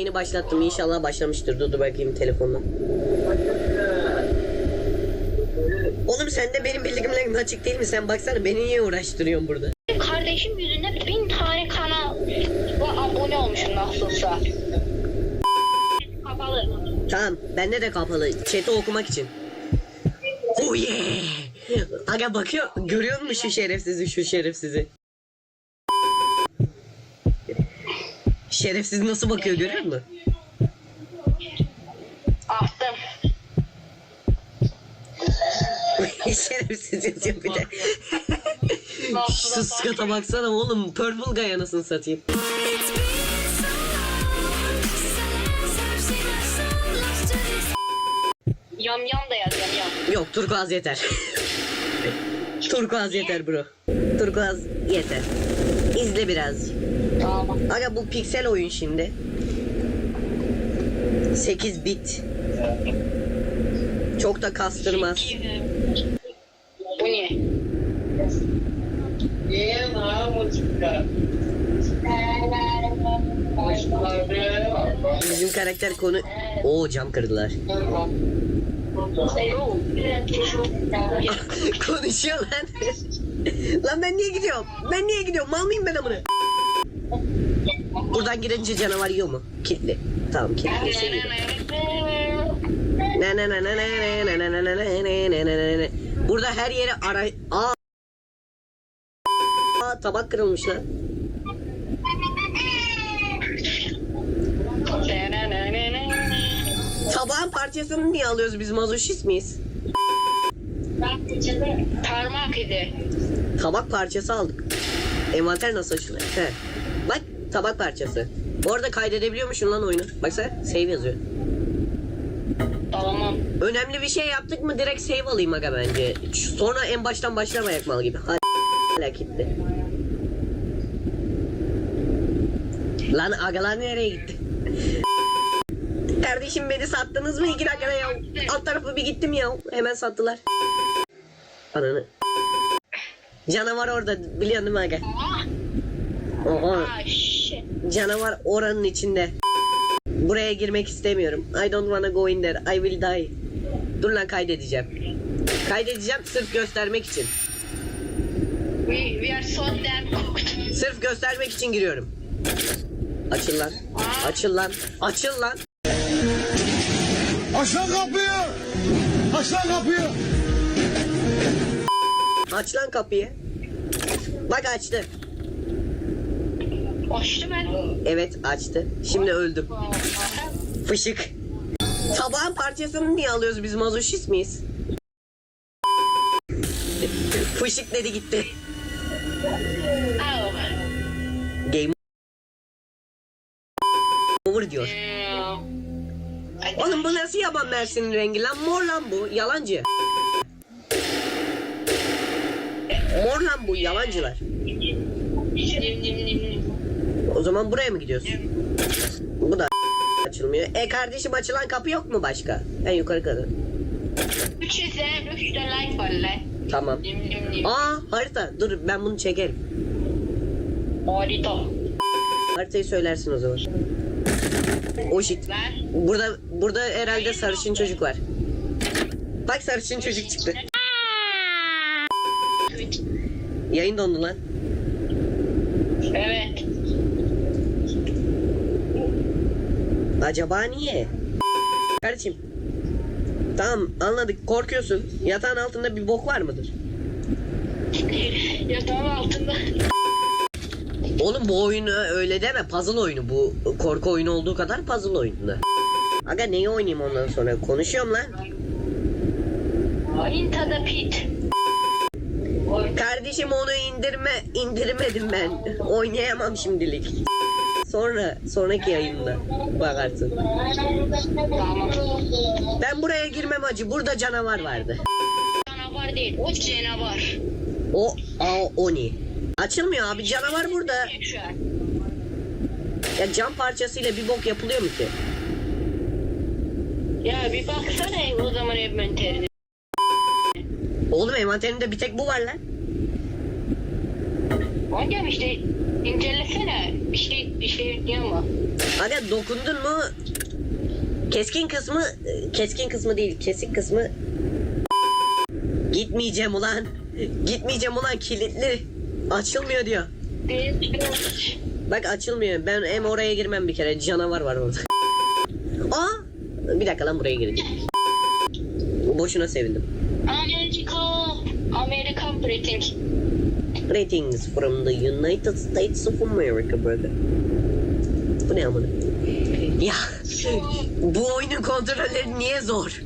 yayını başlattım. İnşallah başlamıştır. Dur dur bakayım telefonla. Oğlum sen de benim bildirimlerim açık değil mi? Sen baksana beni niye uğraştırıyorsun burada? Kardeşim yüzünden bin tane kanal abone olmuşum nasılsa. Kapalı. Tamam bende de kapalı. Chat'i okumak için. Oh yeah! Aga bakıyor. Görüyor musun şu şerefsizi şu şerefsizi? Şerefsiz nasıl bakıyor görüyor musun? Attım. Şerefsiz yazıyor bir de. Şu skata baksana oğlum. Purple Guy anasını satayım. Yam yam da yaz yam yam. Yok turkuaz yeter. turkuaz yeter bro. Turkuaz yeter. İzle biraz. Tamam. Aga bu piksel oyun şimdi. 8 bit. Çok da kastırmaz. Bu ne? Bizim karakter konu... Oo cam kırdılar. Konuşuyor lan. lan ben niye gidiyorum? Ben niye gidiyorum? Mal mıyım ben amına? Buradan girince canavar yiyor mu? Kilitli. Tamam kilitli. Şey yiyor. Ne ne ne ne ne ne ne ne ne ne ne ne ne ne. Burada her yere ara... Aa. Aa, tabak kırılmış lan. Tabağın parçasını niye alıyoruz biz mazoşist miyiz? Parmak izi. Tabak parçası aldık. Envanter nasıl açılıyor? He. Bak tabak parçası. Bu arada kaydedebiliyormuşsun lan oyunu. Baksana save yazıyor. Tamam. Önemli bir şey yaptık mı direkt save alayım aga bence. Sonra en baştan başlamayak mal gibi. Hadi gitti. Lan agalar nereye gitti? Kardeşim beni sattınız mı? İki dakikada ya. Alt tarafı bir gittim ya. Hemen sattılar. Ananı. Canavar orada biliyorsun değil mi aga? Oha. Ah shit. Canavar oranın içinde. Buraya girmek istemiyorum. I don't wanna go in there. I will die. Dur lan kaydedeceğim. Kaydedeceğim sırf göstermek için. We, we are so damn cooked. Sırf göstermek için giriyorum. Açıl lan. Açıl lan. Açıl lan. Aç lan kapıyı! Aç lan kapıyı! Aç lan kapıyı. Bak açtı. Açtı ben. Evet açtı. Şimdi öldüm. Fışık. Tabağın parçasını niye alıyoruz biz mazoşist miyiz? Fışık dedi gitti. Game over diyor. Oğlum bu nasıl yaban mersinin rengi lan? Mor lan bu. Yalancı. Mor lan bu. Yalancılar. O zaman buraya mı gidiyorsun? Bu da açılmıyor. E kardeşim açılan kapı yok mu başka? En yukarı kadar. Üç izleyen üç de like var lan. Tamam. Aa harita. Dur ben bunu çekerim. Harita. Haritayı söylersin o zaman. O shit. Burada burada herhalde sarışın çocuk var. Bak sarışın çocuk çıktı. Yayın dondu lan. Evet. Acaba niye? Kardeşim. Tamam anladık korkuyorsun. Yatağın altında bir bok var mıdır? Yatağın altında. Oğlum bu oyunu öyle deme puzzle oyunu bu korku oyunu olduğu kadar puzzle oyunu. Aga neyi oynayayım ondan sonra konuşuyorum lan. Into the pit. Kardeşim onu indirme indirmedim ben. Oynayamam şimdilik. Sonra sonraki yayında bakarsın. Ben buraya girmem acı. Burada canavar vardı. Canavar değil. O canavar. O a oni. Açılmıyor abi canavar burada. Ya cam parçasıyla bir bok yapılıyor mu ki? Ya bir baksana o zaman envanterine. Oğlum envanterinde bir tek bu var lan. Hocam işte incelesene. Bir şey bir şey diyor mu? Aga dokundun mu? Keskin kısmı, keskin kısmı değil, kesik kısmı. Gitmeyeceğim ulan. Gitmeyeceğim ulan kilitli. Açılmıyor diyor. Bak açılmıyor. Ben hem oraya girmem bir kere. Canavar var orada. Aa! Bir dakika lan buraya gireceğim. Boşuna sevindim. Amerikan Briting. Ratings from the United States of America brother. Bu ne amına? Ya bu oyunun kontrolleri niye zor?